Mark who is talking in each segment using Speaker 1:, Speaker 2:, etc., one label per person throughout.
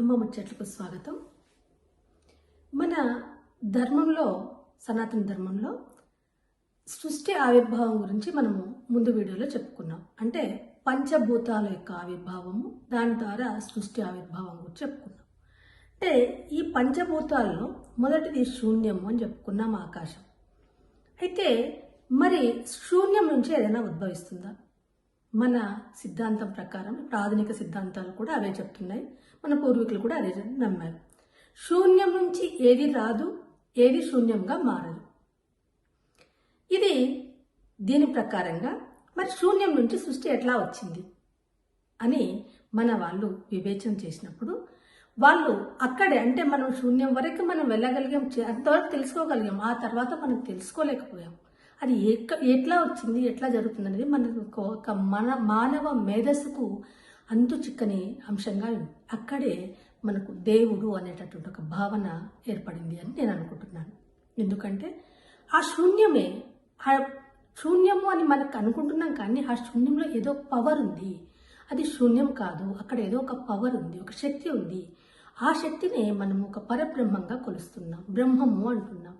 Speaker 1: అమ్మ ముచ్చట్లకు స్వాగతం. మన ధర్మంలో సనాతన ధర్మంలో సృష్టి ఆవిర్భావం గురించి మనము ముందు వీడియోలో చెప్పుకున్నాం. అంటే పంచభూతాల యొక్క ఆవిర్భావము దాని ద్వారా సృష్టి ఆవిర్భావం గురించి చెప్పుకున్నాం. అంటే ఈ పంచభూతాల్లో మొదటిది శూన్యము అని చెప్పుకున్నాం ఆకాశం. అయితే మరి శూన్యం నుంచి ఏదైనా ఉద్భవిస్తుందా? మన సిద్ధాంతం ప్రకారం ఇప్పుడు ఆధునిక సిద్ధాంతాలు కూడా అవే చెప్తున్నాయి. మన పూర్వీకులు కూడా అదే నమ్మారు. శూన్యం నుంచి ఏది రాదు ఏది శూన్యంగా మారదు. ఇది దీని ప్రకారంగా మరి శూన్యం నుంచి సృష్టి ఎట్లా వచ్చింది అని మన వాళ్ళు వివేచన చేసినప్పుడు వాళ్ళు అక్కడే అంటే మనం శూన్యం వరకు మనం వెళ్ళగలిగాం చే- అంతవరకు తెలుసుకోగలిగాం ఆ తర్వాత మనం తెలుసుకోలేకపోయాం. అది ఎక్క ఎట్లా వచ్చింది ఎట్లా జరుగుతుంది అనేది మనకు ఒక- మన మానవ మేధస్సుకు అంతు చిక్కని అంశంగా అక్కడే మనకు దేవుడు అనేటటువంటి ఒక భావన ఏర్పడింది అని నేను అనుకుంటున్నాను. ఎందుకంటే ఆ శూన్యమే ఆ శూన్యము అని మనకు అనుకుంటున్నాం కానీ ఆ శూన్యంలో ఏదో పవర్ ఉంది. అది శూన్యం కాదు. అక్కడ ఏదో ఒక పవర్ ఉంది ఒక శక్తి ఉంది. ఆ శక్తినే మనం ఒక పరబ్రహ్మంగా కొలుస్తున్నాం. బ్రహ్మము అంటున్నాం.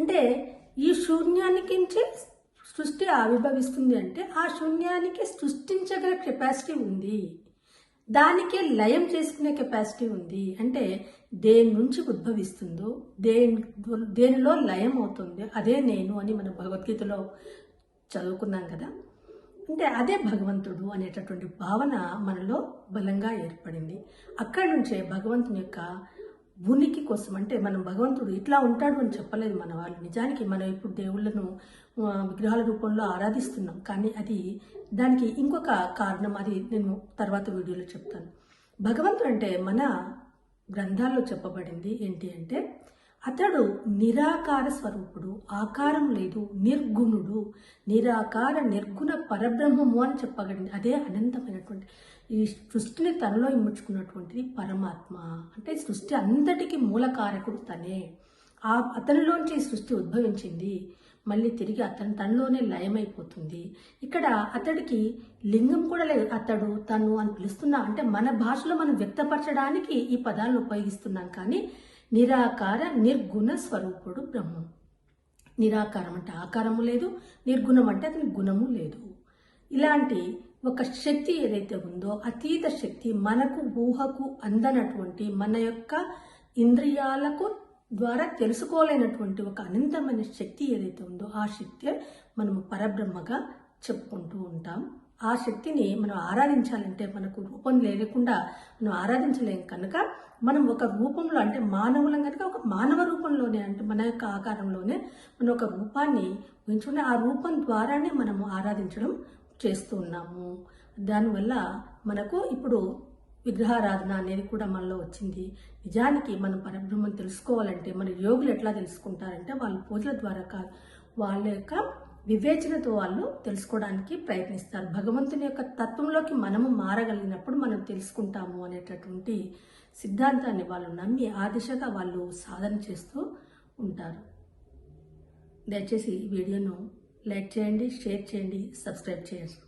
Speaker 1: అంటే ఈ శూన్యానికి సృష్టి ఆవిర్భవిస్తుంది అంటే ఆ శూన్యానికి సృష్టించగల కెపాసిటీ ఉంది. దానికి లయం చేసుకునే కెపాసిటీ ఉంది. అంటే దేని నుంచి ఉద్భవిస్తుందో దేని దేనిలో లయం అవుతుంది అదే నేను అని మనం భగవద్గీతలో చదువుకున్నాం కదా. అంటే అదే భగవంతుడు అనేటటువంటి భావన మనలో బలంగా ఏర్పడింది. అక్కడి నుంచే భగవంతుని యొక్క ఉనికి కోసం అంటే మనం భగవంతుడు ఇట్లా ఉంటాడు అని చెప్పలేదు మన వాళ్ళు. నిజానికి మనం ఇప్పుడు దేవుళ్ళను విగ్రహాల రూపంలో ఆరాధిస్తున్నాం. కానీ అది దానికి ఇంకొక కారణం అది నేను తర్వాత వీడియోలో చెప్తాను. భగవంతుడు అంటే మన గ్రంథాల్లో చెప్పబడింది ఏంటి అంటే అతడు నిరాకార స్వరూపుడు ఆకారం లేదు నిర్గుణుడు. నిరాకార నిర్గుణ పరబ్రహ్మము అని చెప్పగలిగింది. అదే అనంతమైనటువంటి ఈ సృష్టిని తనలో ఇమ్ముచుకున్నటువంటిది పరమాత్మ. అంటే సృష్టి అంతటికి మూలకారకుడు తనే. ఆ అతనిలోంచి సృష్టి ఉద్భవించింది. మళ్ళీ తిరిగి అతను తనలోనే లయమైపోతుంది. ఇక్కడ అతడికి లింగం కూడా లేదు. అతడు తను అని పిలుస్తున్నా అంటే మన భాషలో మనం వ్యక్తపరచడానికి ఈ పదాలను ఉపయోగిస్తున్నాం. కానీ నిరాకార నిర్గుణ స్వరూపుడు బ్రహ్మం. నిరాకారం అంటే ఆకారము లేదు నిర్గుణం అంటే అతని గుణము లేదు. ఇలాంటి ఒక శక్తి ఏదైతే ఉందో అతీత శక్తి మనకు ఊహకు అందనటువంటి మన యొక్క ఇంద్రియాలకు ద్వారా తెలుసుకోలేనటువంటి ఒక అనంతమైన శక్తి ఏదైతే ఉందో ఆ శక్తి మనము పరబ్రహ్మగా చెప్పుకుంటూ ఉంటాం. ఆ శక్తిని మనం ఆరాధించాలంటే మనకు రూపం లేకుండా మనం ఆరాధించలేం కనుక మనం ఒక రూపంలో అంటే మానవులం కనుక ఒక మానవ రూపంలోనే అంటే మన యొక్క ఆకారంలోనే మనం ఒక రూపాన్ని ఉంచుకుని ఆ రూపం ద్వారానే మనము ఆరాధించడం చేస్తూ ఉన్నాము. దానివల్ల మనకు ఇప్పుడు విగ్రహారాధన అనేది కూడా మనలో వచ్చింది. నిజానికి మనం పరబ్రహ్మం తెలుసుకోవాలంటే మన యోగులు ఎట్లా తెలుసుకుంటారంటే వాళ్ళ పూజల ద్వారా కాదు. వాళ్ళ యొక్క వివేచనతో వాళ్ళు తెలుసుకోవడానికి ప్రయత్నిస్తారు. భగవంతుని యొక్క తత్వంలోకి మనము మారగలిగినప్పుడు మనం తెలుసుకుంటాము అనేటటువంటి సిద్ధాంతాన్ని వాళ్ళు నమ్మి ఆ దిశగా వాళ్ళు సాధన చేస్తూ ఉంటారు. దయచేసి ఈ వీడియోను లైక్ చేయండి షేర్ చేయండి సబ్స్క్రైబ్ చేయండి.